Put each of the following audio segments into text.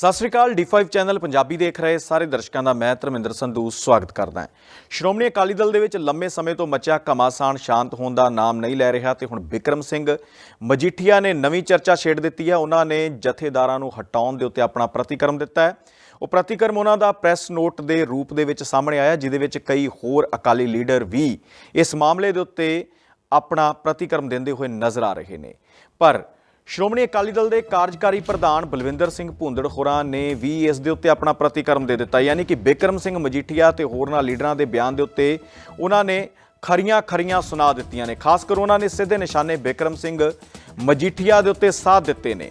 ਸਤਿ ਸ੍ਰੀ ਅਕਾਲ D5 channel Punjabi ਦੇਖ ਰਹੇ ਸਾਰੇ ਦਰਸ਼ਕਾਂ ਦਾ ਮੈਂ ਧਰਮਿੰਦਰ ਸੰਧੂ ਸਵਾਗਤ ਕਰਦਾ ਹਾਂ। ਸ਼੍ਰੋਮਣੀ ਅਕਾਲੀ ਦਲ ਦੇ ਵਿੱਚ ਲੰਮੇ ਸਮੇਂ ਤੋਂ ਮਚਿਆ ਘਮਾਸਾਨ ਸ਼ਾਂਤ ਹੋਣ ਦਾ ਨਾਮ ਨਹੀਂ ਲੈ ਰਿਹਾ ਤੇ ਹੁਣ ਵਿਕਰਮ ਸਿੰਘ ਮਜੀਠੀਆ ਨੇ ਨਵੀਂ ਚਰਚਾ ਛੇੜ ਦਿੱਤੀ ਹੈ। ਉਹਨਾਂ ਨੇ ਜਥੇਦਾਰਾਂ ਨੂੰ ਹਟਾਉਣ ਦੇ ਉੱਤੇ ਆਪਣਾ ਪ੍ਰਤੀਕਰਮ ਦਿੱਤਾ ਹੈ। ਉਹ ਪ੍ਰਤੀਕਰਮ ਉਹਨਾਂ ਦਾ ਪ੍ਰੈਸ ਨੋਟ ਦੇ ਰੂਪ ਦੇ ਵਿੱਚ ਸਾਹਮਣੇ ਆਇਆ, ਜਿਹਦੇ ਵਿੱਚ ਕਈ ਹੋਰ ਅਕਾਲੀ ਲੀਡਰ ਵੀ ਇਸ ਮਾਮਲੇ ਦੇ ਉੱਤੇ ਆਪਣਾ ਪ੍ਰਤੀਕਰਮ ਦਿੰਦੇ ਹੋਏ ਨਜ਼ਰ ਆ ਰਹੇ ਨੇ। ਪਰ ਸ਼੍ਰੋਮਣੀ ਅਕਾਲੀ ਦਲ ਦੇ ਕਾਰਜਕਾਰੀ ਪ੍ਰਧਾਨ ਬਲਵਿੰਦਰ ਸਿੰਘ ਭੁੰਦੜ ਹੋਰਾਂ ਨੇ ਵੀ ਇਸ ਦੇ ਉੱਤੇ ਆਪਣਾ ਪ੍ਰਤੀਕਰਮ ਦੇ ਦਿੱਤਾ, ਯਾਨੀ ਕਿ ਬਿਕਰਮ ਸਿੰਘ ਮਜੀਠੀਆ ਤੇ ਹੋਰਨਾਂ ਲੀਡਰਾਂ ਦੇ ਬਿਆਨ ਦੇ ਉੱਤੇ ਉਹਨਾਂ ਨੇ ਖਰੀਆਂ ਖਰੀਆਂ ਸੁਣਾ ਦਿੱਤੀਆਂ ਨੇ। ਖਾਸ ਕਰ ਉਹਨਾਂ ਨੇ ਸਿੱਧੇ ਨਿਸ਼ਾਨੇ ਬਿਕਰਮ ਸਿੰਘ ਮਜੀਠੀਆ ਦੇ ਉੱਤੇ ਸਾਥ ਦਿੱਤੇ ਨੇ।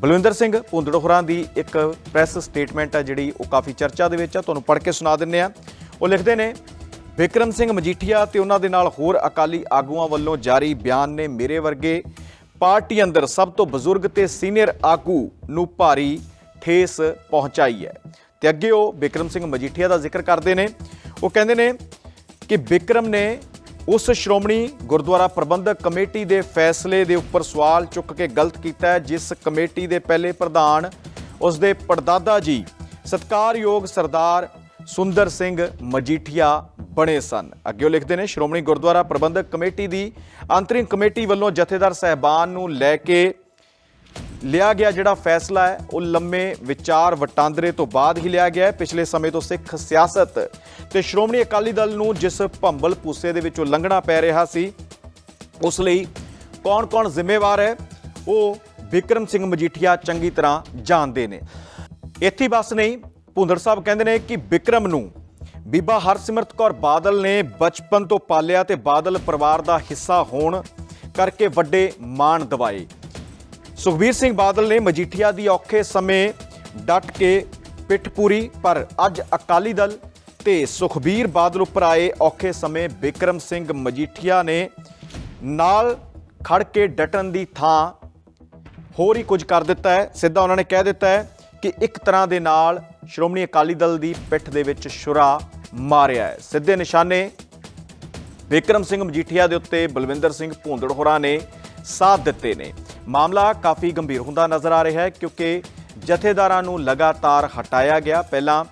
ਬਲਵਿੰਦਰ ਸਿੰਘ ਭੁੰਦੜ ਹੋਰਾਂ ਦੀ ਇੱਕ ਪ੍ਰੈਸ ਸਟੇਟਮੈਂਟ ਹੈ ਜਿਹੜੀ ਉਹ ਕਾਫੀ ਚਰਚਾ ਦੇ ਵਿੱਚ ਆ, ਤੁਹਾਨੂੰ ਪੜ੍ਹ ਕੇ ਸੁਣਾ ਦਿੰਨੇ ਆ। ਉਹ ਲਿਖਦੇ ਨੇ, ਬਿਕਰਮ ਸਿੰਘ ਮਜੀਠੀਆ ਤੇ ਉਹਨਾਂ ਦੇ ਨਾਲ ਹੋਰ ਅਕਾਲੀ ਆਗੂਆਂ ਵੱਲੋਂ ਜਾਰੀ ਬਿਆਨ ਨੇ ਮੇਰੇ ਵਰਗੇ ਪਾਰਟੀ ਅੰਦਰ ਸਭ ਤੋਂ ਬਜ਼ੁਰਗ ਤੇ ਸੀਨੀਅਰ ਆਗੂ ਨੂੰ ਭਾਰੀ ਠੇਸ ਪਹੁੰਚਾਈ ਹੈ। ਤੇ ਅੱਗੇ ਉਹ ਵਿਕਰਮ ਸਿੰਘ ਮਜੀਠੀਆ ਦਾ ਜ਼ਿਕਰ ਕਰਦੇ ਨੇ। ਉਹ ਕਹਿੰਦੇ ਨੇ ਕਿ ਵਿਕਰਮ ਨੇ ਉਸ ਸ਼੍ਰੋਮਣੀ ਗੁਰਦੁਆਰਾ ਪ੍ਰਬੰਧਕ ਕਮੇਟੀ ਦੇ ਫੈਸਲੇ ਦੇ ਉੱਪਰ ਸਵਾਲ ਚੁੱਕ ਕੇ ਗਲਤ ਕੀਤਾ ਜਿਸ ਕਮੇਟੀ ਦੇ ਪਹਿਲੇ ਪ੍ਰਧਾਨ ਉਸ ਦੇ ਪੜਦਾਦਾ ਜੀ ਸਤਕਾਰਯੋਗ ਸਰਦਾਰ ਸੁੰਦਰ ਸਿੰਘ ਮਜੀਠੀਆ ਬਣੇ ਸਨ। ਅੱਗੇ ਉਹ ਲਿਖਦੇ ਨੇ, ਸ਼੍ਰੋਮਣੀ ਗੁਰਦੁਆਰਾ ਪ੍ਰਬੰਧਕ ਕਮੇਟੀ ਦੀ ਅੰਤਰਿਮ ਕਮੇਟੀ ਵੱਲੋਂ ਜਥੇਦਾਰ ਸਹਿਬਾਨ ਨੂੰ ਲੈ ਕੇ ਲਿਆ ਗਿਆ ਜਿਹੜਾ ਫੈਸਲਾ ਹੈ, ਉਹ ਲੰਮੇ ਵਿਚਾਰ ਵਟਾਂਦਰੇ ਤੋਂ ਬਾਅਦ ਹੀ ਲਿਆ ਗਿਆ ਹੈ। ਪਿਛਲੇ ਸਮੇਂ ਤੋਂ ਸਿੱਖ ਸਿਆਸਤ ਤੇ ਸ਼੍ਰੋਮਣੀ ਅਕਾਲੀ ਦਲ ਨੂੰ ਜਿਸ ਭੰਬਲ ਪੂਸੇ ਦੇ ਵਿੱਚੋਂ ਲੰਘਣਾ ਪੈ ਰਿਹਾ ਸੀ, ਉਸ ਲਈ ਕੌਣ-ਕੌਣ ਜ਼ਿੰਮੇਵਾਰ ਹੈ, ਉਹ ਵਿਕਰਮ ਸਿੰਘ ਮਜੀਠੀਆ ਚੰਗੀ ਤਰ੍ਹਾਂ ਜਾਣਦੇ ਨੇ। ਇੱਥੇ ਬਸ ਨਹੀਂ, ਭੁੰਦੜ ਸਾਹਿਬ ਕਹਿੰਦੇ ਨੇ ਕਿ ਵਿਕਰਮ ਨੂੰ ਬੀਬਾ ਹਰਸਿਮਰਤ ਕੌਰ ਬਾਦਲ ਨੇ ਬਚਪਨ ਤੋਂ ਪਾਲਿਆ ਤੇ ਬਾਦਲ ਪਰਿਵਾਰ ਦਾ ਹਿੱਸਾ ਹੋਣ ਕਰਕੇ ਵੱਡੇ ਮਾਣ ਦਿਵਾਏ। ਸੁਖਬੀਰ ਸਿੰਘ ਬਾਦਲ ਨੇ ਮਜੀਠੀਆ ਦੀ ਔਖੇ ਸਮੇਂ ਡਟ ਕੇ ਪਿੱਠ ਪੂਰੀ, ਪਰ ਅੱਜ ਅਕਾਲੀ ਦਲ ਤੇ ਸੁਖਬੀਰ ਬਾਦਲ ਉੱਪਰ ਆਏ ਔਖੇ ਸਮੇਂ ਬਿਕਰਮ ਸਿੰਘ ਮਜੀਠੀਆ ਨੇ ਨਾਲ ਖੜ ਕੇ ਡਟਣ ਦੀ ਥਾਂ ਹੋਰ ਹੀ ਕੁਝ ਕਰ ਦਿੱਤਾ ਹੈ। ਸਿੱਧਾ ਉਹਨਾਂ ਨੇ ਕਹਿ ਦਿੱਤਾ ਹੈ ਕਿ ਇੱਕ ਤਰ੍ਹਾਂ ਦੇ ਨਾਲ ਸ਼੍ਰੋਮਣੀ ਅਕਾਲੀ ਦਲ ਦੀ ਪਿੱਠ ਦੇ ਵਿੱਚ ਛੁਰਾ ਮਾਰਿਆ ਹੈ। ਸਿੱਧੇ ਨਿਸ਼ਾਨੇ ਵਿਕਰਮ ਸਿੰਘ ਮਜੀਠੀਆ ਦੇ ਉੱਤੇ ਬਲਵਿੰਦਰ ਸਿੰਘ ਭੁੰਦੜ ਹੋਰਾਂ ਨੇ ਸਾਥ ਦਿੱਤੇ ਨੇ। ਮਾਮਲਾ ਕਾਫੀ ਗੰਭੀਰ ਹੁੰਦਾ ਨਜ਼ਰ ਆ ਰਿਹਾ ਹੈ ਕਿਉਂਕਿ ਜਥੇਦਾਰਾਂ ਨੂੰ ਲਗਾਤਾਰ ਹਟਾਇਆ ਗਿਆ। ਪਹਿਲਾਂ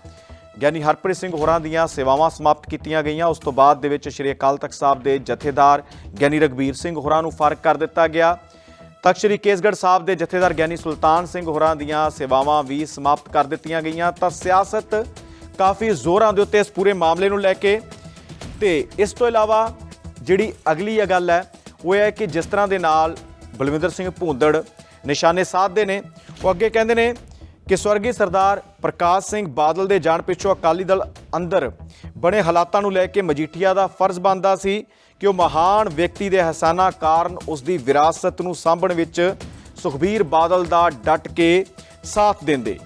ਗਿਆਨੀ ਹਰਪ੍ਰੀਤ ਸਿੰਘ ਹੋਰਾਂ ਦੀਆਂ ਸੇਵਾਵਾਂ ਸਮਾਪਤ ਕੀਤੀਆਂ ਗਈਆਂ। ਉਸ ਤੋਂ ਬਾਅਦ ਦੇ ਵਿੱਚ ਸ਼੍ਰੀ ਅਕਾਲ ਤਖਤ ਸਾਹਿਬ ਦੇ ਜਥੇਦਾਰ ਗਿਆਨੀ ਰਗਵੀਰ ਸਿੰਘ ਹੋਰਾਂ ਨੂੰ ਫ਼ਰਕ ਕਰ ਦਿੱਤਾ ਗਿਆ। ਤਖਤ ਸ਼੍ਰੀ ਕੇਸਗੜ੍ਹ ਸਾਹਿਬ ਦੇ ਜਥੇਦਾਰ ਗਿਆਨੀ ਸੁਲਤਾਨ ਸਿੰਘ ਹੋਰਾਂ ਦੀਆਂ ਸੇਵਾਵਾਂ ਵੀ ਸਮਾਪਤ ਕਰ ਦਿੱਤੀਆਂ ਗਈਆਂ। ਤਾਂ ਸਿਆਸਤ ਕਾਫੀ ਜ਼ੋਰਾਂ ਦੇ ਉੱਤੇ ਇਸ ਪੂਰੇ ਮਾਮਲੇ ਨੂੰ ਲੈ ਕੇ ਤੇ ਇਸ ਤੋਂ ਇਲਾਵਾ ਜਿਹੜੀ ਅਗਲੀ ਇਹ ਗੱਲ ਹੈ, ਉਹ ਹੈ ਕਿ ਜਿਸ ਤਰ੍ਹਾਂ ਦੇ ਨਾਲ ਬਲਵਿੰਦਰ ਸਿੰਘ ਭੂੰਦੜ ਨਿਸ਼ਾਨੇ ਸਾਧਦੇ ਨੇ, ਉਹ ਅੱਗੇ ਕਹਿੰਦੇ ਨੇ ਕਿ ਸਵਰਗੀ ਸਰਦਾਰ ਪ੍ਰਕਾਸ਼ ਸਿੰਘ ਬਾਦਲ ਦੇ ਜਾਣ ਪਿੱਛੋਂ ਅਕਾਲੀ ਦਲ ਅੰਦਰ ਬਣੇ ਹਾਲਾਤਾਂ ਨੂੰ ਲੈ ਕੇ ਮਜੀਠੀਆ ਦਾ ਫਰਜ਼ ਬਣਦਾ ਸੀ ਕਿ ਉਹ ਮਹਾਨ ਵਿਅਕਤੀ ਦੇ ਹਸਾਨਾ ਕਾਰਨ ਉਸ ਦੀ ਵਿਰਾਸਤ ਨੂੰ ਸਾਂਭਣ ਵਿੱਚ ਸੁਖਬੀਰ ਬਾਦਲ ਦਾ ਡਟ ਕੇ ਸਾਥ ਦਿੰਦੇ।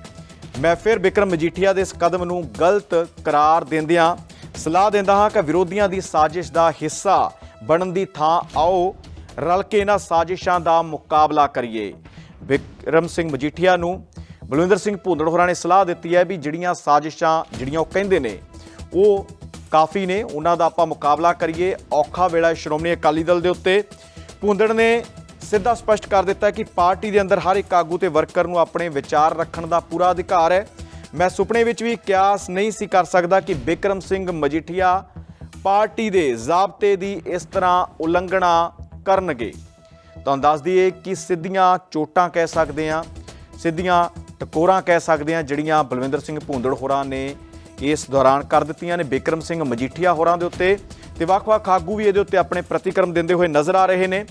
ਮੈਂ ਫਿਰ ਬਿਕਰਮ ਮਜੀਠੀਆ ਦੇ ਇਸ ਕਦਮ ਨੂੰ ਗਲਤ ਕਰਾਰ ਦਿੰਦਿਆਂ ਸਲਾਹ ਦਿੰਦਾ ਹਾਂ ਕਿ ਵਿਰੋਧੀਆਂ ਦੀ ਸਾਜ਼ਿਸ਼ ਦਾ ਹਿੱਸਾ ਬਣਨ ਦੀ ਥਾਂ ਆਓ, ਰਲ ਕੇ ਇਹਨਾਂ ਸਾਜ਼ਿਸ਼ਾਂ ਦਾ ਮੁਕਾਬਲਾ ਕਰੀਏ। ਬਿਕਰਮ ਸਿੰਘ ਮਜੀਠੀਆ ਨੂੰ ਬਲਵਿੰਦਰ ਸਿੰਘ ਭੁੰਦੜ ਹੋਰਾਂ ਨੇ ਸਲਾਹ ਦਿੱਤੀ ਹੈ ਵੀ ਜਿਹੜੀਆਂ ਸਾਜ਼ਿਸ਼ਾਂ ਜਿਹੜੀਆਂ ਉਹ ਕਹਿੰਦੇ ਨੇ, ਉਹ ਕਾਫੀ ਨੇ, ਉਹਨਾਂ ਦਾ ਆਪਾਂ ਮੁਕਾਬਲਾ ਕਰੀਏ। ਔਖਾ ਵੇਲਾ ਸ਼੍ਰੋਮਣੀ ਅਕਾਲੀ ਦਲ ਦੇ ਉੱਤੇ ਭੁੰਦੜ ਨੇ ਸਿੱਧਾ ਸਪਸ਼ਟ ਕਰ ਦਿੱਤਾ ਕਿ ਪਾਰਟੀ ਦੇ ਅੰਦਰ ਹਰ ਇੱਕ ਆਗੂ ਤੇ ਵਰਕਰ ਨੂੰ ਆਪਣੇ ਵਿਚਾਰ ਰੱਖਣ ਦਾ ਪੂਰਾ ਅਧਿਕਾਰ ਹੈ। ਮੈਂ ਸੁਪਨੇ ਵਿੱਚ ਵੀ ਕਿਆਸ ਨਹੀਂ ਸੀ ਕਰ ਸਕਦਾ ਕਿ ਬਿਕਰਮ ਸਿੰਘ ਮਜੀਠੀਆ ਪਾਰਟੀ ਦੇ ਜ਼ਾਬਤੇ ਦੀ ਇਸ ਤਰ੍ਹਾਂ ਉਲੰਘਣਾ ਕਰਨਗੇ। ਤੁਹਾਨੂੰ ਦੱਸ ਦਈਏ ਕਿ ਸਿੱਧੀਆਂ ਚੋਟਾਂ ਕਹਿ ਸਕਦੇ ਆ ਸਿੱਧੀਆਂ ਟਕੋਰਾਂ ਕਹਿ ਸਕਦੇ ਆ ਜਿਹੜੀਆਂ ਬਲਵਿੰਦਰ ਸਿੰਘ ਭੂੰਦੜ ਹੋਰਾਂ ਨੇ ਇਸ ਦੌਰਾਨ ਕਰ ਦਿੱਤੀਆਂ ਨੇ। ਬਿਕਰਮ ਸਿੰਘ ਮਜੀਠੀਆ ਹੋਰਾਂ ਦੇ ਉੱਤੇ ਤੇ ਵੱਖ-ਵੱਖ ਆਗੂ ਵੀ ਇਹਦੇ ਉੱਤੇ ਆਪਣੇ ਪ੍ਰਤੀਕਰਮ ਦਿੰਦੇ ਹੋਏ ਨਜ਼ਰ ਆ ਰਹੇ ਨੇ।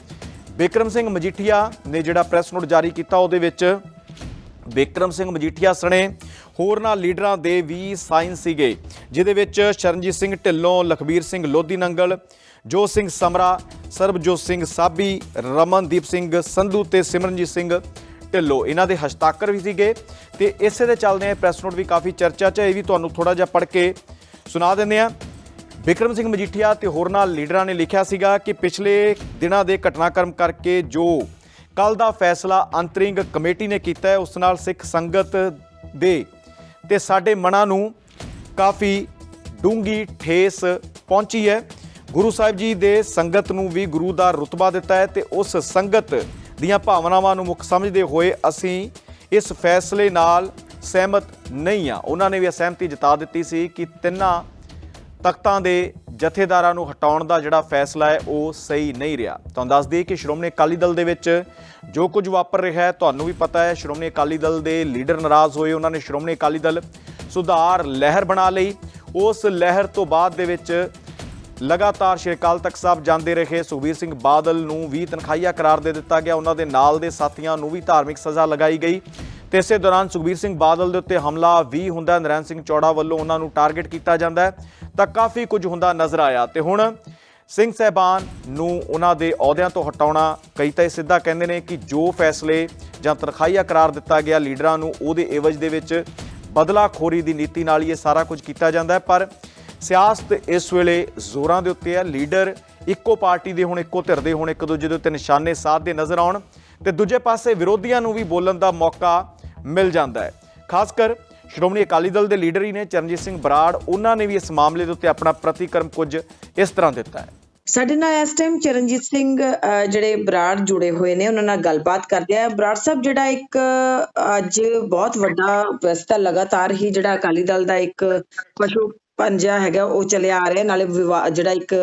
ਬਿਕਰਮ ਸਿੰਘ ਮਜੀਠੀਆ ਨੇ ਜਿਹੜਾ ਪ੍ਰੈਸ ਨੋਟ ਜਾਰੀ ਕੀਤਾ, ਉਹਦੇ ਵਿੱਚ ਬਿਕਰਮ ਸਿੰਘ ਮਜੀਠੀਆ ਸਣੇ ਹੋਰਨਾਂ ਲੀਡਰਾਂ ਦੇ ਵੀ ਸਾਈਨ ਸੀਗੇ, ਜਿਹਦੇ ਵਿੱਚ ਸ਼ਰਨਜੀਤ ਸਿੰਘ ਢਿੱਲੋਂ, ਲਖਬੀਰ ਸਿੰਘ ਲੋਧੀ ਨੰਗਲ, ਜੋਤ ਸਿੰਘ ਸਮਰਾ, ਸਰਬਜੋਤ ਸਿੰਘ ਸਾਬੀ, ਰਮਨਦੀਪ ਸਿੰਘ ਸੰਧੂ ਤੇ ਸਿਮਰਨਜੀਤ ਸਿੰਘ ਢਿੱਲੋਂ। ਇਹਨਾਂ ਦੇ ਹਸਤਾਖਰ ਵੀ ਸੀਗੇ ਤੇ ਇਸੇ ਦੇ ਚੱਲਦੇ ਪ੍ਰੈਸ ਨੋਟ ਵੀ ਕਾਫੀ ਚਰਚਾ 'ਚ ਇਹ ਵੀ ਤੁਹਾਨੂੰ ਥੋੜਾ ਜਿਹਾ ਪੜ੍ਹ ਕੇ ਸੁਣਾ ਦਿੰਦੇ ਆ। ਵਿਕਰਮ ਸਿੰਘ ਮਜੀਠੀਆ ਤੇ ਹੋਰਨਾਂ ਲੀਡਰਾਂ ਨੇ ਲਿਖਿਆ ਸੀਗਾ ਕਿ ਪਿਛਲੇ ਦਿਨਾਂ ਦੇ ਘਟਨਾਕ੍ਰਮ ਕਰਕੇ ਜੋ ਕੱਲ ਦਾ ਫੈਸਲਾ ਅੰਤਰਿੰਗ ਕਮੇਟੀ ਨੇ ਕੀਤਾ ਹੈ, ਉਸ ਨਾਲ ਸਿੱਖ ਸੰਗਤ ਦੇ ਤੇ ਸਾਡੇ ਮਨਾਂ ਨੂੰ ਕਾਫੀ ਡੂੰਗੀ ਠੇਸ ਪਹੁੰਚੀ ਹੈ। ਗੁਰੂ ਸਾਹਿਬ ਜੀ ਦੇ ਸੰਗਤ ਨੂੰ ਵੀ ਗੁਰੂ ਦਾ ਰੁਤਬਾ ਦਿੱਤਾ ਹੈ ਤੇ ਉਸ ਸੰਗਤ ਦੀਆਂ ਭਾਵਨਾਵਾਂ ਨੂੰ ਮੁੱਖ ਸਮਝਦੇ ਹੋਏ ਅਸੀਂ ਇਸ ਫੈਸਲੇ ਨਾਲ ਸਹਿਮਤ ਨਹੀਂ ਆ ਉਹਨਾਂ ਨੇ ਵੀ ਅਸਹਿਮਤੀ ਜਤਾ ਦਿੱਤੀ ਸੀ ਕਿ ਤਿੰਨਾਂ ਤਖਤਾਂ ਦੇ ਜਥੇਦਾਰਾਂ ਨੂੰ ਹਟਾਉਣ ਦਾ ਜਿਹੜਾ ਫੈਸਲਾ ਹੈ, ਉਹ ਸਹੀ ਨਹੀਂ ਰਿਹਾ। ਤੁਹਾਨੂੰ ਦੱਸ ਦਈਏ ਕਿ ਸ਼੍ਰੋਮਣੀ ਅਕਾਲੀ ਦਲ ਦੇ ਵਿੱਚ ਜੋ ਕੁਝ ਵਾਪਰ ਰਿਹਾ ਹੈ, ਤੁਹਾਨੂੰ ਵੀ ਪਤਾ ਹੈ, ਸ਼੍ਰੋਮਣੀ ਅਕਾਲੀ ਦਲ ਦੇ ਲੀਡਰ ਨਾਰਾਜ਼ ਹੋਏ, ਉਹਨਾਂ ਨੇ ਸ਼੍ਰੋਮਣੀ ਅਕਾਲੀ ਦਲ ਸੁਧਾਰ ਲਹਿਰ ਬਣਾ ਲਈ। ਉਸ ਲਹਿਰ ਤੋਂ ਬਾਅਦ ਦੇ ਵਿੱਚ ਲਗਾਤਾਰ ਸ਼੍ਰੀ ਅਕਾਲ ਤਖਤ ਸਾਹਿਬ ਜਾਂਦੇ ਰਹੇ। ਸੁਖਬੀਰ ਸਿੰਘ ਬਾਦਲ ਨੂੰ ਵੀ ਤਨਖਾਹੀਆ ਕਰਾਰ ਦੇ ਦਿੱਤਾ ਗਿਆ। ਉਹਨਾਂ ਦੇ ਨਾਲ ਦੇ ਸਾਥੀਆਂ ਨੂੰ ਵੀ ਧਾਰਮਿਕ ਸਜ਼ਾ ਲਗਾਈ ਗਈ। ਤੇ ਇਸੇ ਦੌਰਾਨ ਸੁਖਬੀਰ ਸਿੰਘ ਬਾਦਲ ਦੇ ਉੱਤੇ ਹਮਲਾ ਵੀ ਹੁੰਦਾ ਨਰੈਣ ਸਿੰਘ ਚੌੜਾ ਵੱਲੋਂ ਉਹਨਾਂ ਨੂੰ ਟਾਰਗੇਟ ਕੀਤਾ ਜਾਂਦਾ ਹੈ। ਤਾਂ ਕਾਫੀ ਕੁਝ ਹੁੰਦਾ ਨਜ਼ਰ ਆਇਆ ਤੇ ਹੁਣ ਸਿੰਘ ਸਹਿਬਾਨ ਨੂੰ ਉਹਨਾਂ ਦੇ ਅਹੁਦਿਆਂ ਤੋਂ ਹਟਾਉਣਾ ਕਈ ਤਾਂ ਇਹ ਸਿੱਧਾ ਕਹਿੰਦੇ ਨੇ ਕਿ ਜੋ ਫੈਸਲੇ ਜਾਂ ਤਨਖਾਹੀਆ ਕਰਾਰ ਦਿੱਤਾ ਗਿਆ ਲੀਡਰਾਂ ਨੂੰ, ਉਹਦੇ ਏਵਜ ਦੇ ਵਿੱਚ ਬਦਲਾਖੋਰੀ ਦੀ ਨੀਤੀ ਨਾਲ ਹੀ ਇਹ ਸਾਰਾ ਕੁਝ ਕੀਤਾ ਜਾਂਦਾ ਹੈ। ਪਰ ਸਿਆਸਤ ਇਸ ਵੇਲੇ ਜ਼ੋਰਾਂ ਦੇ ਉੱਤੇ ਹੈ। ਲੀਡਰ ਇੱਕੋ ਪਾਰਟੀ ਦੇ ਹੁਣ, ਇੱਕੋ ਧਿਰ ਦੇ ਹੁਣ, ਇੱਕ ਦੂਜੇ ਦੇ ਉੱਤੇ ਨਿਸ਼ਾਨੇ ਸਾਧਦੇ ਨਜ਼ਰ ਆਉਣ ਤੇ ਦੂਜੇ ਪਾਸੇ ਵਿਰੋਧੀਆਂ ਨੂੰ ਵੀ ਬੋਲਣ ਦਾ ਮੌਕਾ ਮਿਲ ਜਾਂਦਾ ਹੈ। ਖਾਸ ਕਰ ਸ਼੍ਰੋਮਣੀ ਅਕਾਲੀ ਦਲ ਦੇ ਲੀਡਰ ਹੀ ਨੇ ਚਰਨਜੀਤ ਸਿੰਘ ਬਰਾੜ। ਉਹਨਾਂ ਨੇ ਵੀ ਇਸ ਮਾਮਲੇ ਦੇ ਉੱਤੇ ਆਪਣਾ ਪ੍ਰਤੀਕਰਮ ਕੁਝ ਇਸ ਤਰ੍ਹਾਂ ਦਿੱਤਾ ਹੈ। ਸਾਡੇ ਨਾਲ ਇਸ ਟਾਈਮ ਚਰਨਜੀਤ ਸਿੰਘ ਜਿਹੜੇ ਬਰਾੜ ਜੁੜੇ ਹੋਏ ਨੇ, ਉਹਨਾਂ ਨਾਲ ਗੱਲਬਾਤ ਕਰਦੇ ਆ। ਬਰਾੜ ਸਾਹਿਬ, ਜਿਹੜਾ ਇੱਕ ਅੱਜ ਬਹੁਤ ਵੱਡਾ ਵੈਸੇ ਲਗਾਤਾਰ ਹੀ ਜਿਹੜਾ ਅਕਾਲੀ ਦਲ ਦਾ ਇੱਕ ਪਸ਼ੂ ਪੰਜਾ ਹੈਗਾ, ਉਹ ਚੱਲਿਆ ਆ ਰਿਹਾ, ਨਾਲੇ ਜਿਹੜਾ ਇੱਕ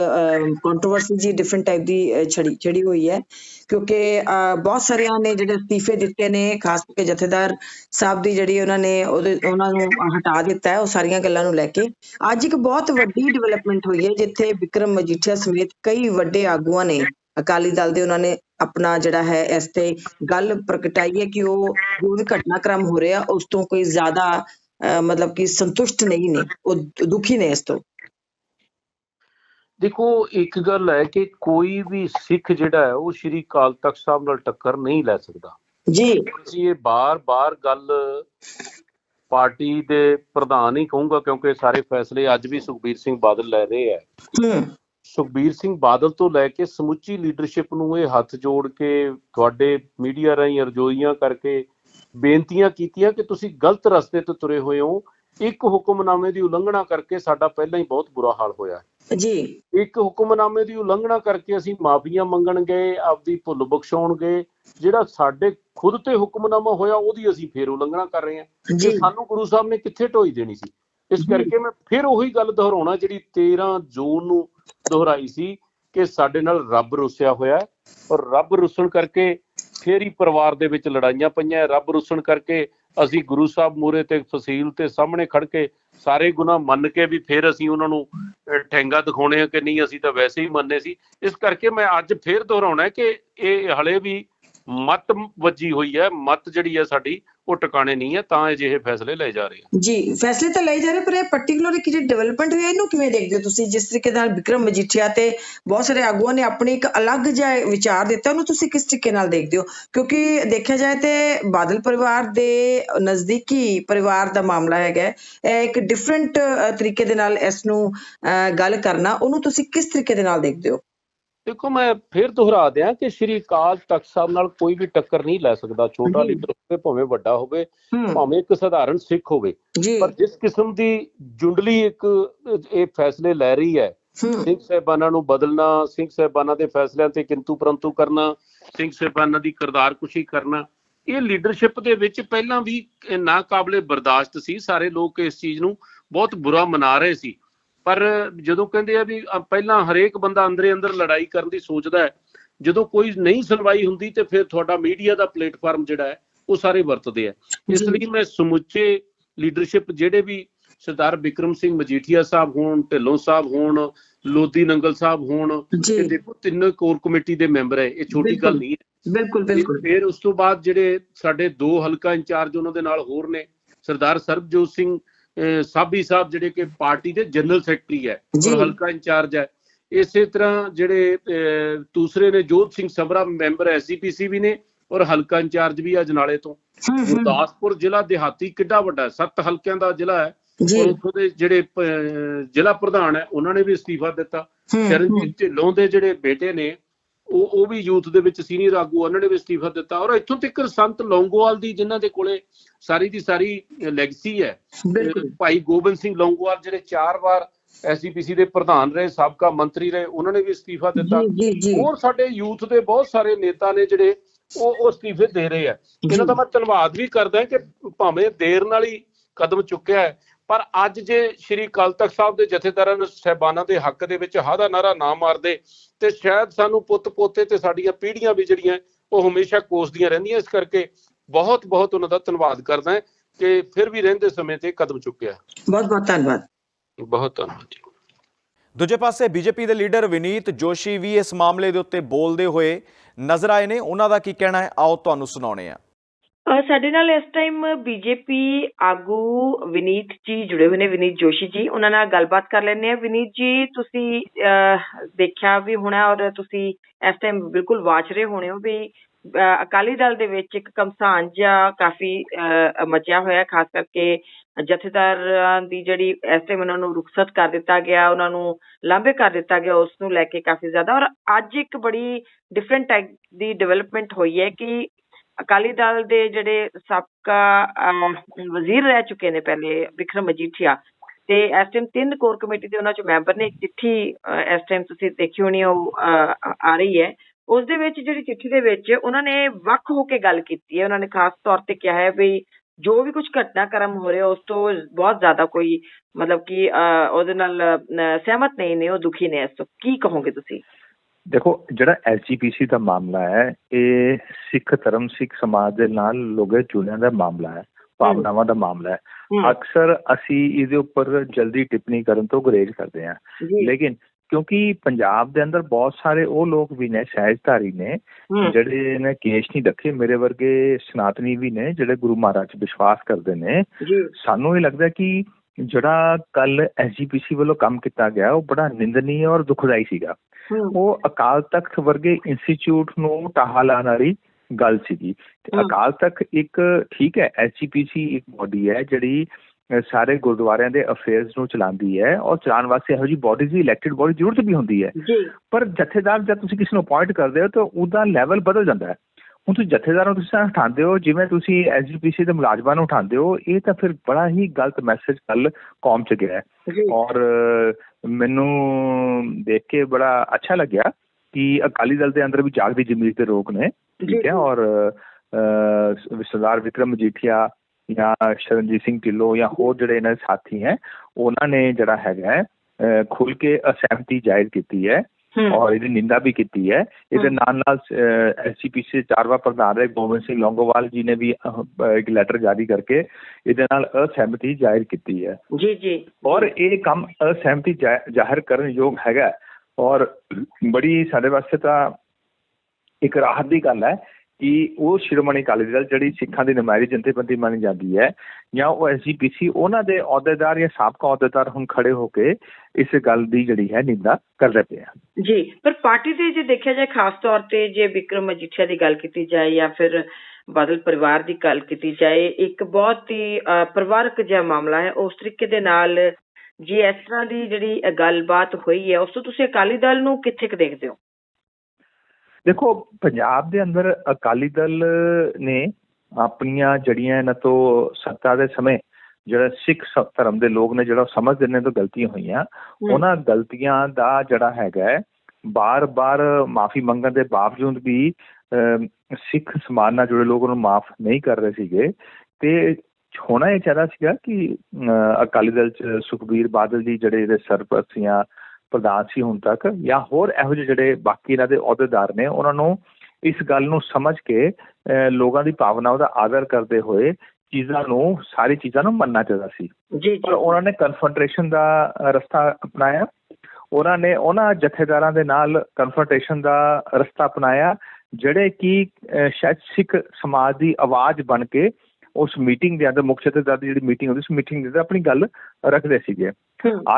ਕੰਟਰੋਵਰਸੀ ਜੀ ਡਿਫਰੈਂਟ ਟਾਈਪ ਦੀ ਛੜੀ ਛੜੀ ਹੋਈ ਹੈ। ਕਿਉਂਕਿ ਬਹੁਤ ਸਾਰਿਆਂ ਨੇ ਜਿਹੜੇ ਅਸਤੀਫੇ ਦਿੱਤੇ ਨੇ, ਖਾਸ ਕਰਕੇ ਜਥੇਦਾਰ ਸਾਹਿਬ ਦੀ ਜਿਹੜੀ ਉਹਨਾਂ ਨੇ ਉਹਨਾਂ ਨੂੰ ਹਟਾ ਦਿੱਤਾ ਹੈ, ਉਹ ਸਾਰੀਆਂ ਗੱਲਾਂ ਨੂੰ ਲੈ ਕੇ। ਅੱਜ ਇੱਕ ਬਹੁਤ ਵੱਡੀ ਡਿਵੈਲਪਮੈਂਟ ਹੋਈ ਹੈ, ਜਿੱਥੇ ਵਿਕਰਮ ਮਜੀਠੀਆ ਸਮੇਤ ਕਈ ਵੱਡੇ ਆਗੂਆਂ ਨੇ ਅਕਾਲੀ ਦਲ ਦੇ ਉਹਨਾਂ ਨੇ ਆਪਣਾ ਜਿਹੜਾ ਹੈ, ਇਸ ਤੇ ਗੱਲ ਪ੍ਰਗਟਾਈ ਹੈ ਕਿ ਉਹ ਜੋ ਵੀ ਘਟਨਾਕ੍ਰਮ ਹੋ ਰਿਹਾ, ਉਸ ਤੋਂ ਕੋਈ ਜ਼ਿਆਦਾ ਮਤਲਬ ਕਿ ਸੰਤੁਸ਼ਟ ਨਹੀਂ ਨੇ ਉਹ ਦੁਖੀ ਨੇ ਇਸ ਤੋਂ। ਦੇਖੋ ਇੱਕ ਗੱਲ ਹੈ ਕਿ ਕੋਈ ਵੀ ਸਿੱਖ ਜਿਹੜਾ ਹੈ ਉਹ ਸ਼੍ਰੀ ਅਕਾਲ ਤਖਤ ਸਾਹਿਬ ਨਾਲ ਟੱਕਰ ਨਹੀਂ ਲੈ ਸਕਦਾ। ਜੀ। ਅਸੀਂ ਇਹ ਬਾਰ-ਬਾਰ ਗੱਲ ਪਾਰਟੀ ਦੇ ਪ੍ਰਧਾਨ ਹੀ ਕਹੂੰਗਾ ਕਿਉਂਕਿ ਸਾਰੇ ਫੈਸਲੇ ਅੱਜ ਵੀ ਸੁਖਬੀਰ ਸਿੰਘ ਬਾਦਲ ਲੈ ਰਹੇ ਹੂੰ। ਸੁਖਬੀਰ ਸਿੰਘ ਬਾਦਲ ਤੋਂ ਲੈ ਕੇ ਸਮੁੱਚੀ ਲੀਡਰਸ਼ਿਪ ਨੂੰ ਇਹ ਹੱਥ ਜੋੜ ਕੇ ਤੁਹਾਡੇ ਮੀਡੀਆ ਰਾਹੀਂ ਅਰਜ਼ੋਈਆਂ ਕਰਕੇ ਬੇਨਤੀਆਂ ਕੀਤੀਆਂ ਕਿ ਤੁਸੀਂ ਗਲਤ ਰਸਤੇ ਤੇ ਤੁਰੇ ਹੋਏ ਹੋ। ਇੱਕ ਹੁਕਮਨਾਮੇ ਦੀ ਉਲੰਘਣਾ ਕਰਕੇ ਸਾਡਾ ਪਹਿਲਾਂ ਹੀ ਬਹੁਤ ਬੁਰਾ ਹਾਲ ਹੋਇਆ ਜੀ। ਇੱਕ ਹੁਕਮਨਾਮੇ ਦੀ ਉਲੰਘਣਾ ਕਰਕੇ ਅਸੀਂ ਮਾਫੀਆਂ ਮੰਗਣ ਗਏ ਆਪਦੀ ਭੁੱਲ ਬਖਸ਼ਾਉਣ ਗਏ ਜਿਹੜਾ ਸਾਡੇ ਖੁਦ ਤੇ ਹੁਕਮਨਾਮਾ ਹੋਇਆ ਉਹਦੀ ਅਸੀਂ ਫੇਰ ਉਲੰਘਣਾ ਕਰ ਰਹੇ ਹਾਂ। ਜੀ। ਸਾਨੂੰ ਗੁਰੂ ਸਾਹਿਬ ਨੇ ਕਿੱਥੇ ਢੋਈ ਦੇਣੀ ਸੀ? ਇਸ। ਕਰਕੇ ਮੈਂ ਫਿਰ ਉਹੀ ਗੱਲ ਦੁਹਰਾਉਣਾ ਜਿਹੜੀ 13 ਜੂਨ ਨੂੰ ਦੁਹਰਾਈ ਸੀ ਕਿ ਸਾਡੇ ਨਾਲ ਰੱਬ ਰੁੱਸਿਆ ਹੋਇਆ ਔਰ ਰੱਬ ਰੁੱਸਣ ਕਰਕੇ ਫੇਰ ਹੀ ਪਰਿਵਾਰ ਦੇ ਵਿੱਚ ਲੜਾਈਆਂ ਪਈਆਂ, ਰੱਬ ਰੁੱਸਣ ਕਰਕੇ ਅਸੀਂ ਗੁਰੂ ਸਾਹਿਬ ਮੂਰੇ ਤੇ ਫਸੀਲ ਤੇ ਸਾਹਮਣੇ ਖੜ ਕੇ ਸਾਰੇ ਗੁਨਾਹ ਮੰਨ ਕੇ ਵੀ ਫੇਰ ਅਸੀਂ ਉਹਨਾਂ ਨੂੰ ਠੈਂਗਾ ਦਿਖਾਉਣੇ ਆ ਕਿ ਨਹੀਂ, ਅਸੀਂ ਤਾਂ ਵੈਸੇ ਹੀ ਮੰਨੇ ਸੀ। ਇਸ ਕਰਕੇ ਮੈਂ ਅੱਜ ਫੇਰ ਦੁਹਰਾਉਣਾ ਕਿ ਇਹ ਹਲੇ ਵੀ ਮਤ ਵੱਜੀ ਹੋਈ ਹੈ ਮਤ ਜਿਹੜੀ ਹੈ ਸਾਡੀ ਉਹ ਟਿਕਾਣੇ ਨਹੀਂ ਹੈ ਤਾਂ ਇਹ ਫੈਸਲੇ ਲਏ ਜਾ ਰਹੇ ਆ ਜੀ ਫੈਸਲੇ ਤਾਂ ਲਏ ਜਾ ਰਹੇ ਪਰ ਇਹ ਪਾਰਟਿਕੂਲਰ ਇੱਕ ਜਿਹੜੀ ਡਿਵੈਲਪਮੈਂਟ ਹੋਈ ਇਹਨੂੰ ਕਿਵੇਂ ਦੇਖਦੇ ਹੋ ਤੁਸੀਂ? ਜਿਸ ਤਰੀਕੇ ਨਾਲ ਵਿਕਰਮ ਮਜੀਠੀਆ ਤੇ ਬਹੁਤ ਸਾਰੇ ਆਗੂਆਂ ਨੇ ਆਪਣੇ ਇੱਕ ਅਲੱਗ ਜਿਹਾ ਵਿਚਾਰ ਦਿੱਤਾ ਉਹਨੂੰ ਤੁਸੀਂ ਕਿਸ ਤਰੀਕੇ ਨਾਲ ਦੇਖਦੇ ਹੋ? ਕਿਉਂਕਿ ਦੇਖਿਆ ਜਾਏ ਤੇ ਬਾਦਲ ਪਰਿਵਾਰ ਦੇ ਨਜ਼ਦੀਕੀ ਪਰਿਵਾਰ ਦਾ ਮਾਮਲਾ ਹੈਗਾ ਇਹ ਇੱਕ ਡਿਫਰੈਂਟ ਤਰੀਕੇ ਦੇ ਨਾਲ ਇਸ ਨੂੰ ਅਹ, ਗੱਲ ਕਰਨਾ ਉਹਨੂੰ ਤੁਸੀਂ ਕਿਸ ਤਰੀਕੇ ਦੇ ਨਾਲ ਦੇਖਦੇ ਹੋ? ਦੇਖੋ ਮੈਂ ਫਿਰ ਦੁਹਰਾ ਦਿਆਂ ਕਿ ਸ਼੍ਰੀ ਅਕਾਲ ਤਖਤ ਸਾਹਿਬ ਨਾਲ ਕੋਈ ਵੀ ਟੱਕਰ ਨਹੀਂ ਲੈ ਸਕਦਾ ਛੋਟਾ। ਲੀਡਰ ਹੋਵੇ ਭਾਵੇਂ ਵੱਡਾ ਹੋਵੇ ਭਾਵੇਂ ਇੱਕ ਸਧਾਰਨ ਸਿੱਖ ਹੋਵੇ ਪਰ ਜਿਸ ਕਿਸਮ ਦੀ ਜੁੰਡਲੀ ਇੱਕ ਇਹ ਫੈਸਲੇ ਲੈ ਰਹੀ ਹੈ ਸਿੰਘ ਸਾਹਿਬਾਨਾਂ ਨੂੰ ਬਦਲਣਾ ਸਿੰਘ ਸਾਹਿਬਾਨਾਂ ਦੇ ਫੈਸਲਿਆਂ ਤੇ ਕਿੰਤੂ ਪਰੰਤੂ ਕਰਨਾ ਸਿੰਘ ਸਾਹਿਬਾਨਾਂ ਦੀ ਕਿਰਦਾਰਕੁਸ਼ੀ ਕਰਨਾ ਇਹ ਲੀਡਰਸ਼ਿਪ ਦੇ ਵਿੱਚ ਪਹਿਲਾਂ ਵੀ ਨਾ ਕਾਬਲੇ ਬਰਦਾਸ਼ਤ ਸੀ ਸਾਰੇ ਲੋਕ ਇਸ ਚੀਜ਼ ਨੂੰ ਬਹੁਤ ਬੁਰਾ ਮਨਾ ਰਹੇ ਸੀ। ਪਰ ਜਦੋਂ ਕਹਿੰਦੇ ਆ ਵੀ ਪਹਿਲਾਂ ਹਰੇਕ ਬੰਦਾ ਅੰਦਰੇ ਅੰਦਰ ਲੜਾਈ ਕਰਨ ਦੀ ਸੋਚਦਾ ਹੈ ਜਦੋਂ ਕੋਈ ਨਹੀਂ ਸੁਣਵਾਈ ਹੁੰਦੀ ਤੇ ਫਿਰ ਤੁਹਾਡਾ ਮੀਡੀਆ ਦਾ ਪਲੇਟਫਾਰਮ ਜਿਹੜਾ ਹੈ ਉਹ ਸਾਰੇ ਵਰਤਦੇ ਆ ਇਸ। ਲਈ ਮੈਂ ਸਮੁੱਚੇ ਲੀਡਰਸ਼ਿਪ ਜਿਹੜੇ ਵੀ ਸਰਦਾਰ ਵਿਕਰਮ ਸਿੰਘ ਮਜੀਠੀਆ ਸਾਹਿਬ ਹੋਣ ਢਿੱਲੋਂ ਸਾਹਿਬ ਹੋਣ ਲੋਦੀ ਨੰਗਲ ਸਾਹਿਬ ਹੋਣ ਤੇ ਦੇਖੋ ਤਿੰਨ ਕੋਰ ਕਮੇਟੀ ਦੇ ਮੈਂਬਰ ਹੈ ਇਹ ਛੋਟੀ। ਗੱਲ ਨਹੀਂ ਹੈ ਬਿਲਕੁਲ ਬਿਲਕੁਲ ਫਿਰ ਉਸ ਤੋਂ ਬਾਅਦ ਜਿਹੜੇ ਸਾਡੇ ਦੋ ਹਲਕਾ ਇੰਚਾਰਜ ਉਹਨਾਂ ਦੇ ਨਾਲ ਹੋਰ ਨੇ ਸਰਦਾਰ ਸਰਬਜੋਤ ਸਿੰਘ ਸਾਬੀ ਸਾਹਿਬ ਜਿਹੜੇ ਕਿ ਪਾਰਟੀ ਦੇ ਜਨਰਲ ਸੈਕਟਰੀ ਹੈ। ਔਰ ਹਲਕਾ ਇੰਚਾਰਜ ਹੈ। ਇਸੇ ਤਰ੍ਹਾਂ ਜਿਹੜੇ ਦੂਸਰੇ ਨੇ ਜੋਤ ਸਿੰਘ ਸਬਰਾ ਮੈਂਬਰ ਐਸਜੀਪੀਸੀ ਵੀ ਨੇ ਔਰ ਹਲਕਾ ਇੰਚਾਰਜ ਵੀ ਹੈ ਜਨਾਲੇ ਤੋਂ। ਗੁਰਦਾਸਪੁਰ ਜ਼ਿਲ੍ਹਾ ਦਿਹਾਤੀ ਕਿੱਡਾ ਵੱਡਾ ਸੱਤ ਹਲਕਿਆਂ ਦਾ ਜ਼ਿਲ੍ਹਾ ਹੈ। ਔਰ ਉੱਥੋਂ ਦੇ ਜਿਹੜੇ ਜ਼ਿਲ੍ਹਾ ਪ੍ਰਧਾਨ ਹੈ ਉਹਨਾਂ ਨੇ ਵੀ ਅਸਤੀਫਾ ਦਿੱਤਾ। ਚਰਨਜੀਤ ਢਿੱਲੋਂ ਦੇ ਜਿਹੜੇ ਬੇਟੇ ਨੇ ਉਹ ਉਹ ਵੀ ਯੂਥ ਦੇ ਵਿੱਚ ਸੀਨੀਅਰ ਆਗੂ ਉਹਨਾਂ ਨੇ ਵੀ ਅਸਤੀਫਾ ਦਿੱਤਾ ਔਰ ਇੱਥੋਂ ਤੱਕ ਸੰਤ ਲੌਂਗੋਵਾਲ ਦੀ ਜਿਨ੍ਹਾਂ ਦੇ ਕੋਲੇ ਸਾਰੀ ਦੀ ਸਾਰੀ ਲੈਗਸੀ ਹੈ। ਭਾਈ ਗੋਬਿੰਦ ਸਿੰਘ ਲੌਂਗੋਵਾਲ ਜਿਹੜੇ ਚਾਰ ਵਾਰ ਐਸਜੀਪੀਸੀ ਦੇ ਪ੍ਰਧਾਨ ਰਹੇ ਸਾਬਕਾ ਮੰਤਰੀ ਰਹੇ ਉਹਨਾਂ ਨੇ ਵੀ ਅਸਤੀਫਾ ਦਿੱਤਾ। ਹੋਰ ਸਾਡੇ ਯੂਥ ਦੇ ਬਹੁਤ ਸਾਰੇ ਨੇਤਾ ਨੇ ਜਿਹੜੇ ਉਹ ਉਹ ਅਸਤੀਫੇ ਦੇ ਰਹੇ ਆ। ਇਹਨਾਂ ਦਾ ਮੈਂ ਧੰਨਵਾਦ ਵੀ ਕਰਦਾ ਕਿ ਭਾਵੇਂ ਦੇਰ ਨਾਲ ਹੀ ਕਦਮ ਚੁੱਕਿਆ ਹੈ ਪਰ ਅੱਜ ਜੇ ਸ਼੍ਰੀ ਅਕਾਲ ਤਖਤ ਸਾਹਿਬ ਦੇ ਜਥੇਦਾਰਾਂ ਨੂੰ ਸਹਿਬਾਨਾਂ ਦੇ ਹੱਕ ਦੇ ਵਿੱਚ ਹਾਂ ਦਾ ਨਾਰਾ ਨਾ ਮਾਰਦੇ ਤੇ ਸ਼ਾਇਦ ਸਾਨੂੰ ਪੁੱਤ ਪੋਤੇ ਤੇ ਸਾਡੀਆਂ ਪੀੜ੍ਹੀਆਂ ਵੀ ਜਿਹੜੀਆਂ ਉਹ ਹਮੇਸ਼ਾ ਕੋਸਦੀਆਂ ਰਹਿੰਦੀਆਂ ਇਸ ਕਰਕੇ ਬਹੁਤ ਬਹੁਤ ਉਹਨਾਂ ਦਾ ਧੰਨਵਾਦ ਕਰਦਾ ਹਾਂ ਕਿ ਫਿਰ ਵੀ ਰਹਿੰਦੇ ਸਮੇਂ ਤੇ ਕਦਮ ਚੁੱਕਿਆ। ਬਹੁਤ ਬਹੁਤ ਧੰਨਵਾਦ। ਬਹੁਤ ਧੰਨਵਾਦ ਜੀ। ਦੂਜੇ ਪਾਸੇ ਬੀਜੇਪੀ ਦੇ ਲੀਡਰ ਵਿਨੀਤ ਜੋਸ਼ੀ ਵੀ ਇਸ ਮਾਮਲੇ ਦੇ ਉੱਤੇ ਬੋਲਦੇ ਹੋਏ ਨਜ਼ਰ ਆਏ ਨੇ। ਉਹਨਾਂ ਦਾ ਕੀ ਕਹਿਣਾ ਹੈ? ਆਓ ਤੁਹਾਨੂੰ ਸੁਣਾਉਣੇ ਆ ਸਾਡੇ ਨਾਲ ਇਸ ਟਾਈਮ ਬੀਜੇਪੀ ਆਗੂ ਵਿਨੀਤ ਜੀ ਜੁੜੇ ਹੋਏ ਨੇ, ਵਿਨੀਤ ਜੋਸ਼ੀ ਜੀ। ਉਹਨਾਂ ਨਾਲ ਗੱਲਬਾਤ ਕਰ ਲੈਂਦੇ ਆ ਵਿਨੀਤ ਜੀ, ਤੁਸੀਂ ਦੇਖਿਆ ਵੀ ਹੋਣਾ ਔਰ ਤੁਸੀਂ ਇਸ ਟਾਈਮ ਬਿਲਕੁਲ ਵਾਚ ਰਹੇ ਹੋਣੇ ਹੋ ਵੀ ਅਕਾਲੀ ਦਲ ਦੇ ਵਿੱਚ ਇੱਕ ਕਮਸਾਨ ਜਿਹਾ ਕਾਫੀ ਮਚਿਆ ਹੋਇਆ ਖਾਸ ਕਰਕੇ ਜਥੇਦਾਰਾਂ ਦੀ ਜਿਹੜੀ ਇਸ ਟਾਈਮ ਉਹਨਾਂ ਨੂੰ ਰੁਖਸਤ ਕਰ ਦਿੱਤਾ ਗਿਆ, ਉਹਨਾਂ ਨੂੰ ਲਾਂਭੇ ਕਰ ਦਿੱਤਾ ਗਿਆ, ਉਸ ਨੂੰ ਲੈ ਕੇ ਕਾਫੀ ਜ਼ਿਆਦਾ। ਔਰ ਅੱਜ ਇੱਕ ਬੜੀ ਡਿਫਰੈਂਟ ਟਾਈਪ ਦੀ ਡਿਵੈਲਪਮੈਂਟ ਹੋਈ ਹੈ ਕਿ ਅਕਾਲੀ ਦਲ ਦੇ ਜਿਹੜੇ ਸਾਬਕਾ ਵਜ਼ੀਰ ਰਹਿ ਚੁੱਕੇ ਨੇ ਪਹਿਲੇ, ਵਿਕਰਮ ਮਜੀਠੀਆ ਤੇ ਇਸ ਟਾਈਮ ਤਿੰਨ ਕੋਰ ਕਮੇਟੀ ਦੇ ਉਹਨਾਂ ਚੋਂ ਮੈਂਬਰ ਨੇ, ਇੱਕ ਚਿੱਠੀ ਇਸ ਟਾਈਮ ਤੁਸੀਂ ਦੇਖੀ ਹੋਣੀ ਉਹ ਆ ਰਹੀ ਹੈ। ਉਸ ਦੇ ਵਿੱਚ ਜਿਹੜੀ ਚਿੱਠੀ ਦੇ ਵਿੱਚ ਉਹਨਾਂ ਨੇ ਵੱਖ ਹੋ ਕੇ ਗੱਲ ਕੀਤੀ ਹੈ। ਉਹਨਾਂ ਨੇ ਖਾਸ ਤੌਰ ਤੇ ਕਿਹਾ ਹੈ ਵੀ ਜੋ ਵੀ ਕੁਝ ਘਟਨਾਕ੍ਰਮ ਹੋ ਰਿਹਾ, ਉਸ ਤੋਂ ਬਹੁਤ ਜ਼ਿਆਦਾ ਕੋਈ ਮਤਲਬ ਕਿ ਉਹਦੇ ਨਾਲ ਸਹਿਮਤ ਨਹੀਂ ਨੇ, ਉਹ ਦੁਖੀ ਨੇ। ਇਸ ਤੋਂ ਕੀ ਕਹੋਗੇ ਤੁਸੀਂ? ਦੇਖੋ ਜਿਹੜਾ ਐਸਜੀਪੀਸੀ ਦਾ ਮਾਮਲਾ ਹੈ ਇਹ ਸਿੱਖ ਧਰਮ ਸਿੱਖ ਸਮਾਜ ਦੇ ਨਾਲ ਲੋਗੇ ਜੁੜਿਆਂ ਦਾ ਮਾਮਲਾ ਹੈ ਭਾਵਨਾਵਾਂ ਦਾ ਮਾਮਲਾ ਹੈ। ਅਕਸਰ ਅਸੀਂ ਇਹਦੇ ਉੱਪਰ ਜਲਦੀ ਟਿੱਪਣੀ ਕਰਨ ਤੋਂ ਗੁਰੇਜ਼ ਕਰਦੇ ਹਾਂ। ਲੇਕਿਨ ਕਿਉਂਕਿ ਪੰਜਾਬ ਦੇ ਅੰਦਰ ਬਹੁਤ ਸਾਰੇ ਉਹ ਲੋਕ ਵੀ ਨੇ ਸਹਿਜਧਾਰੀ ਨੇ ਜਿਹੜੇ ਨੇ ਕੇਸ ਨਹੀਂ ਰੱਖੇ ਮੇਰੇ ਵਰਗੇ ਸਨਾਤਨੀ ਵੀ ਨੇ ਜਿਹੜੇ ਗੁਰੂ ਮਹਾਰਾਜ 'ਚ ਵਿਸ਼ਵਾਸ ਕਰਦੇ ਨੇ। ਸਾਨੂੰ ਇਹ ਲੱਗਦਾ ਕਿ ਜਿਹੜਾ ਕੱਲ ਐਸਜੀਪੀਸੀ ਵੱਲੋਂ ਕੰਮ ਕੀਤਾ ਗਿਆ ਉਹ ਬੜਾ ਨਿੰਦਨੀय ਔਰ ਦੁਖਦਾਈ ਸੀਗਾ। ਉਹ ਅਕਾਲ ਤਖਤ ਵਰਗੇ ਇੰਸਟੀਚਿਊਟ ਨੂੰ ਟਾਹਾ ਲਾਉਣ ਵਾਲੀ ਗੱਲ ਸੀਗੀ। ਤੇ। ਅਕਾਲ ਤਖਤ ਇੱਕ ਠੀਕ ਹੈ ਐਸਜੀਪੀਸੀ ਇੱਕ ਬੋਡੀ ਹੈ ਜਿਹੜੀ ਸਾਰੇ ਗੁਰਦੁਆਰਿਆਂ ਦੇ ਅਫੇਅਰਸ ਨੂੰ ਚਲਾਉਂਦੀ ਹੈ ਔਰ ਚਲਾਉਣ ਵਾਸਤੇ ਇਹੋ ਜਿਹੀ ਬੋਡੀਜ਼ ਦੀ ਇਲੈਕਟਿਡ ਬੋਡੀ ਜ਼ਰੂਰਤ ਵੀ ਹੁੰਦੀ ਹੈ। ਜੀ। ਪਰ ਜਥੇਦਾਰ ਜਦ ਤੁਸੀਂ ਕਿਸੇ ਨੂੰ ਅਪਾਇੰਟ ਕਰਦੇ ਹੋ ਤਾਂ ਉਹਦਾ ਲੈਵਲ ਬਦਲ ਜਾਂਦਾ ਹੈ। ਹੁਣ ਤੁਸੀਂ ਜਥੇਦਾਰਾਂ ਨੂੰ ਤੁਸੀਂ ਉਠਾਉਂਦੇ ਹੋ ਜਿਵੇਂ ਤੁਸੀਂ ਐਸਜੀਪੀਸੀ ਦੇ ਮੁਲਾਜ਼ਮਾਂ ਨੂੰ ਉਠਾਉਂਦੇ ਹੋ ਇਹ ਤਾਂ ਫਿਰ ਬੜਾ ਹੀ ਗਲਤ ਮੈਸੇਜ ਕੱਲ ਕੌਮ ਚ ਗਿਆ ਔਰ ਮੈਨੂੰ ਦੇਖ ਕੇ ਬੜਾ ਅੱਛਾ ਲੱਗਿਆ ਕਿ ਅਕਾਲੀ ਦਲ ਦੇ ਅੰਦਰ ਵੀ ਜਾਗਦੀ ਜ਼ਮੀਰ ਦੇ ਲੋਕ ਨੇ। ਠੀਕ ਹੈ। ਔਰ ਸਰਦਾਰ ਵਿਕਰਮ ਮਜੀਠੀਆ ਜਾਂ ਸ਼ਰਨਜੀਤ ਸਿੰਘ ਢਿੱਲੋਂ ਜਾਂ ਹੋਰ ਜਿਹੜੇ ਇਹਨਾਂ ਦੇ ਸਾਥੀ ਹੈ ਉਹਨਾਂ ਨੇ ਜਿਹੜਾ ਹੈਗਾ ਖੁੱਲ ਕੇ ਅਸਹਿਮਤੀ ਜ਼ਾਹਿਰ ਕੀਤੀ ਹੈ। ਔਰ ਇਹਦੀ ਨਿੰਦਾ ਵੀ ਕੀਤੀ ਹੈ। ਇਹਦੇ। ਨਾਲ ਨਾਲ ਐਸਜੀਪੀਸੀ ਚਾਰਵਾ ਪ੍ਰਧਾਨ ਰਹੇ। ਗੋਬਿੰਦ ਸਿੰਘ ਲੌਂਗੋਵਾਲ ਜੀ ਨੇ ਵੀ ਇੱਕ ਲੈਟਰ ਜਾਰੀ ਕਰਕੇ ਇਹਦੇ ਨਾਲ ਅਸਹਿਮਤੀ ਜ਼ਾਹਿਰ ਕੀਤੀ ਹੈ। ਜੀ ਜੀ। ਔਰ ਇਹ ਕੰਮ ਅਸਹਿਮਤੀ ਜ਼ਾਹਿਰ ਕਰਨ ਯੋਗ ਹੈਗਾ। ਔਰ ਬੜੀ ਸਾਡੇ ਵਾਸਤੇ ਤਾਂ ਇੱਕ ਰਾਹਤ ਦੀ ਗੱਲ ਹੈ ਕਿ ਉਹ ਸ਼੍ਰੋਮਣੀ ਅਕਾਲੀ ਦਲ ਜਿਹੜੀ ਸਿੱਖਾਂ ਦੀ ਨੁਮਾਇੰਦਗੀ ਜਨਤੇਬੰਦੀ ਮੰਨੀ ਜਾਂਦੀ ਹੈ ਜਾਂ ਉਹ ਐਸਜੀਪੀਸੀ ਉਹਨਾਂ ਦੇ ਅਹੁਦੇਦਾਰ ਜਾਂ ਸਾਬਕਾ ਅਹੁਦੇਦਾਰ ਹੁਣ ਖੜੇ ਹੋ ਕੇ ਇਸ ਗੱਲ ਦੀ ਜਿਹੜੀ ਹੈ ਨਿੰਦਾ ਕਰਦੇ ਪਏ ਆ। ਜੀ, ਪਰ ਪਾਰਟੀ ਦੇ ਜੇ ਦੇਖਿਆ ਜਾਏ, ਖਾਸ ਤੌਰ ਤੇ ਜੇ ਵਿਕਰਮ ਮਜੀਠੀਆ ਦੀ ਗੱਲ ਕੀਤੀ ਜਾਏ ਜਾਂ ਫਿਰ ਬਾਦਲ ਪਰਿਵਾਰ ਦੀ ਗੱਲ ਕੀਤੀ ਜਾਏ, ਇੱਕ ਬਹੁਤ ਹੀ ਪਰਿਵਾਰਕ ਜਿਹਾ ਮਾਮਲਾ ਹੈ। ਉਸ ਤਰੀਕੇ ਦੇ ਨਾਲ ਜੇ ਇਸ ਤਰ੍ਹਾਂ ਦੀ ਜਿਹੜੀ ਗੱਲਬਾਤ ਹੋਈ ਹੈ, ਉਸ ਤੋਂ ਤੁਸੀਂ ਅਕਾਲੀ ਦਲ ਨੂੰ ਕਿੱਥੇ ਕੁ ਦੇਖਦੇ ਹੋ? ਦੇਖੋ ਪੰਜਾਬ ਦੇ ਅੰਦਰ ਅਕਾਲੀ ਦਲ ਨੇ ਆਪਣੀਆਂ ਜੜੀਆਂ ਇਹਨਾਂ ਤੋਂ ਸੱਤਾ ਦੇ ਸਮੇਂ ਜਿਹੜਾ ਸਿੱਖ ਧਰਮ ਦੇ ਲੋਕ ਨੇ ਜਿਹੜਾ ਸਮਝਦੇ ਨੇ ਤੋਂ ਗਲਤੀਆਂ ਹੋਈਆਂ। ਉਹਨਾਂ ਗਲਤੀਆਂ ਦਾ ਜਿਹੜਾ ਹੈਗਾ ਬਾਰ-ਬਾਰ ਮਾਫੀ ਮੰਗਣ ਦੇ ਬਾਵਜੂਦ ਵੀ ਸਿੱਖ ਸਮਾਜ ਨਾਲ ਜੁੜੇ ਲੋਕ ਉਹਨੂੰ ਮਾਫ ਨਹੀਂ ਕਰ ਰਹੇ ਸੀਗੇ। ਤੇ ਹੋਣਾ ਇਹ ਚਾਹੀਦਾ ਸੀਗਾ ਕਿ ਅਕਾਲੀ ਦਲ ਚ ਸੁਖਬੀਰ ਬਾਦਲ ਜੀ ਜਿਹੜੇ ਇਹਦੇ ਸਰਪ੍ਰਸਤ ਜਾਂ ਪ੍ਰਧਾਨ ਸੀ ਹੁਣ ਤੱਕ ਜਾਂ ਹੋਰ ਇਹੋ ਜਿਹੇ ਜਿਹੜੇ ਬਾਕੀ ਇਹਨਾਂ ਦੇ ਅਹੁਦੇਦਾਰ ਨੇ ਉਹਨਾਂ ਨੂੰ ਇਸ ਗੱਲ ਨੂੰ ਸਮਝ ਕੇ ਲੋਕਾਂ ਦੀ ਭਾਵਨਾਵਾਂ ਦਾ ਆਦਰ ਕਰਦੇ ਹੋਏ ਚੀਜ਼ਾਂ ਨੂੰ ਸਾਰੀ ਚੀਜ਼ਾਂ ਨੂੰ ਮੰਨਣਾ ਚਾਹੀਦਾ ਸੀ। ਜੀ ਪਰ ਉਹਨਾਂ ਨੇ ਕਨਫਰੰਟੇਸ਼ਨ ਦਾ ਰਸਤਾ ਅਪਣਾਇਆ। ਉਹਨਾਂ ਨੇ ਉਹਨਾਂ ਜਥੇਦਾਰਾਂ ਦੇ ਨਾਲ ਕਨਫਰੰਟੇਸ਼ਨ ਦਾ ਰਸਤਾ ਅਪਣਾਇਆ ਜਿਹੜੇ ਕਿ ਸ਼ਾਇਦ ਸਿੱਖ ਸਮਾਜ ਦੀ ਆਵਾਜ਼ ਬਣ ਕੇ ਉਸ ਮੀਟਿੰਗ ਦੇ ਅੰਦਰ ਮੁੱਖ ਜਥੇਦਾਰ ਦੀ ਜਿਹੜੀ ਮੀਟਿੰਗ ਹੁੰਦੀ ਸੀ ਮੀਟਿੰਗ ਦੇ ਅੰਦਰ ਆਪਣੀ ਗੱਲ ਰੱਖਦੇ ਸੀਗੇ।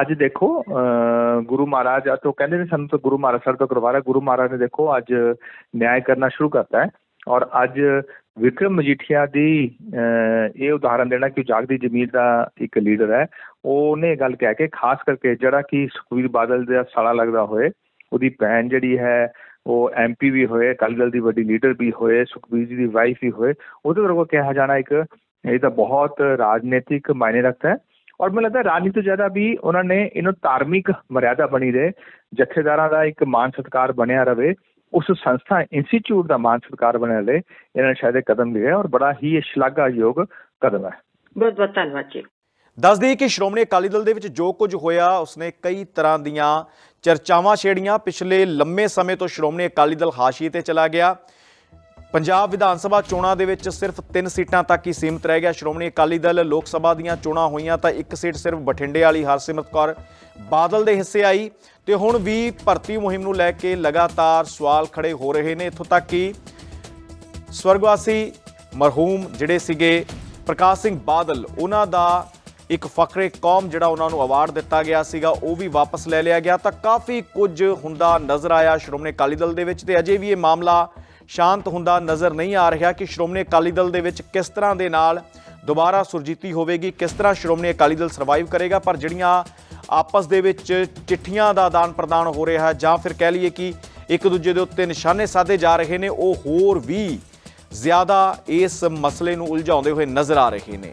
ਅੱਜ ਦੇਖੋ ਗੁਰੂ ਮਹਾਰਾਜ ਅੱਜ ਤੋਂ ਕਹਿੰਦੇ ਨੇ ਸਾਨੂੰ ਤਾਂ ਗੁਰੂ ਮਹਾਰਾਜ ਸਾਡੇ ਤੋਂ ਕਰਵਾ ਰਿਹਾ। ਗੁਰੂ ਮਹਾਰਾਜ ਨੇ ਦੇਖੋ ਅੱਜ ਨਿਆਂ ਕਰਨਾ ਸ਼ੁਰੂ ਕਰਤਾ ਹੈ। ਔਰ ਅੱਜ ਵਿਕਰਮ ਮਜੀਠੀਆ ਦੀ ਇਹ ਉਦਾਹਰਨ ਦੇਣਾ ਕਿ ਜਾਗਦੀ ਜ਼ਮੀਰ ਦਾ ਇੱਕ ਲੀਡਰ ਹੈ। ਉਹਨੇ ਗੱਲ ਕਹਿ ਕੇ ਖਾਸ ਕਰਕੇ ਜਿਹੜਾ ਕਿ ਸੁਖਵੀਰ ਬਾਦਲ ਦਾ ਸਾਲਾ ਲੱਗਦਾ ਹੋਏ ਉਹਦੀ ਭੈਣ ਜਿਹੜੀ ਹੈ ਉਹ ਐਮਪੀ ਵੀ ਹੋਏ, ਅਕਾਲੀ ਦਲ ਦੀ ਵੱਡੀ ਲੀਡਰ ਵੀ ਹੋਏ, ਸੁਖਬੀਰ ਜੀ ਦੀ ਵਾਈਫ ਵੀ ਹੋਏ, ਉਹਦੇ ਵਰਗਾ ਕਿਹਾ ਜਾਣਾ ਇੱਕ, ਇਹ ਤਾਂ ਬਹੁਤ ਰਾਜਨੀਤਿਕ ਮਾਇਨੇ ਰੱਖਦਾ ਹੈ। ਔਰ ਮੈਨੂੰ ਲੱਗਦਾ ਰਾਜਨੀਤੀ ਤੋਂ ਜ਼ਿਆਦਾ ਵੀ ਉਹਨਾਂ ਨੇ ਇਹਨੂੰ ਧਾਰਮਿਕ ਮਰਿਆਦਾ ਬਣੀ ਰਹੇ, ਜਥੇਦਾਰਾਂ ਦਾ ਇੱਕ ਮਾਨ ਸਤਕਾਰ ਬਣਿਆ ਰਵੇ ਉਸ ਸੰਸਥਾ ਇੰਸਟੀਚਿਊਟ ਦਾ ਮਾਨ ਸਤਿਕਾਰ ਬਣਿਆ ਰਹੇ, ਇਹਨਾਂ ਨੇ ਸ਼ਾਇਦ ਇਹ ਕਦਮ ਲਿਆ ਔਰ ਬੜਾ ਹੀ ਸ਼ਲਾਘਾਯੋਗ ਕਦਮ ਹੈ। ਬਹੁਤ ਬਹੁਤ ਧੰਨਵਾਦ ਜੀ। ਦੱਸ ਦਈਏ ਕਿ ਸ਼੍ਰੋਮਣੀ ਅਕਾਲੀ ਦਲ ਦੇ ਵਿੱਚ ਜੋ ਕੁਝ ਹੋਇਆ, ਉਸਨੇ ਕਈ ਤਰ੍ਹਾਂ ਦੀਆਂ ਚਰਚਾਵਾਂ ਛੇੜੀਆਂ। ਪਿਛਲੇ ਲੰਮੇ ਸਮੇਂ ਤੋਂ ਸ਼੍ਰੋਮਣੀ ਅਕਾਲੀ ਦਲ ਹਾਸ਼ੀਏ ਤੇ ਚਲਾ ਗਿਆ। ਪੰਜਾਬ ਵਿਧਾਨ ਸਭਾ ਚੋਣਾਂ ਦੇ ਵਿੱਚ ਸਿਰਫ 3 ਸੀਟਾਂ ਤੱਕ ਹੀ ਸੀਮਤ ਰਹਿ ਗਿਆ। ਸ਼੍ਰੋਮਣੀ ਅਕਾਲੀ ਦਲ ਲੋਕ ਸਭਾ ਦੀਆਂ ਚੋਣਾਂ ਹੋਈਆਂ ਤਾਂ ਇੱਕ ਸੀਟ ਸਿਰਫ ਬਠਿੰਡੇ ਵਾਲੀ ਹਰਸਿਮਰਤ ਕੌਰ ਬਾਦਲ ਦੇ ਹਿੱਸੇ ਆਈ। ਤੇ ਹੁਣ ਵੀ ਭਰਤੀ ਮੁਹਿੰਮ ਨੂੰ ਲੈ ਕੇ ਲਗਾਤਾਰ ਸਵਾਲ ਖੜੇ ਹੋ ਰਹੇ ਨੇ। ਇੱਥੋਂ ਤੱਕ ਕਿ ਸਵਰਗਵਾਸੀ ਮਰਹੂਮ ਜਿਹੜੇ ਸੀਗੇ ਪ੍ਰਕਾਸ਼ ਸਿੰਘ ਬਾਦਲ, ਉਹਨਾਂ ਦਾ ਇੱਕ ਫਖਰੇ ਕੌਮ ਜਿਹੜਾ ਉਹਨਾਂ ਨੂੰ ਅਵਾਰਡ ਦਿੱਤਾ ਗਿਆ ਸੀਗਾ, ਉਹ ਵੀ ਵਾਪਸ ਲੈ ਲਿਆ ਗਿਆ। ਤਾਂ ਕਾਫੀ ਕੁਝ ਹੁੰਦਾ ਨਜ਼ਰ ਆਇਆ ਸ਼੍ਰੋਮਣੀ ਅਕਾਲੀ ਦਲ ਦੇ ਵਿੱਚ ਤੇ ਅਜੇ ਵੀ ਇਹ ਮਾਮਲਾ ਸ਼ਾਂਤ ਹੁੰਦਾ ਨਜ਼ਰ ਨਹੀਂ ਆ ਰਿਹਾ ਕਿ ਸ਼੍ਰੋਮਣੀ ਅਕਾਲੀ ਦਲ ਦੇ ਵਿੱਚ ਕਿਸ ਤਰ੍ਹਾਂ ਦੇ ਨਾਲ ਦੁਬਾਰਾ ਸੁਰਜੀਤੀ ਹੋਵੇਗੀ, ਕਿਸ ਤਰ੍ਹਾਂ ਸ਼੍ਰੋਮਣੀ ਅਕਾਲੀ ਦਲ ਸਰਵਾਈਵ ਕਰੇਗਾ। ਪਰ ਜਿਹੜੀਆਂ ਆਪਸ ਦੇ ਵਿੱਚ ਚਿੱਠੀਆਂ ਦਾ ਆਦਾਨ ਪ੍ਰਦਾਨ ਹੋ ਰਿਹਾ ਹੈ, ਜਾਂ ਫਿਰ ਕਹਿ ਲਈਏ ਕਿ ਇੱਕ ਦੂਜੇ ਦੇ ਉੱਤੇ ਨਿਸ਼ਾਨੇ ਸਾਧੇ ਜਾ ਰਹੇ ਨੇ, ਉਹ ਹੋਰ ਵੀ ਜ਼ਿਆਦਾ ਇਸ ਮਸਲੇ ਨੂੰ ਉਲਝਾਉਂਦੇ ਹੋਏ ਨਜ਼ਰ ਆ ਰਹੇ ਨੇ।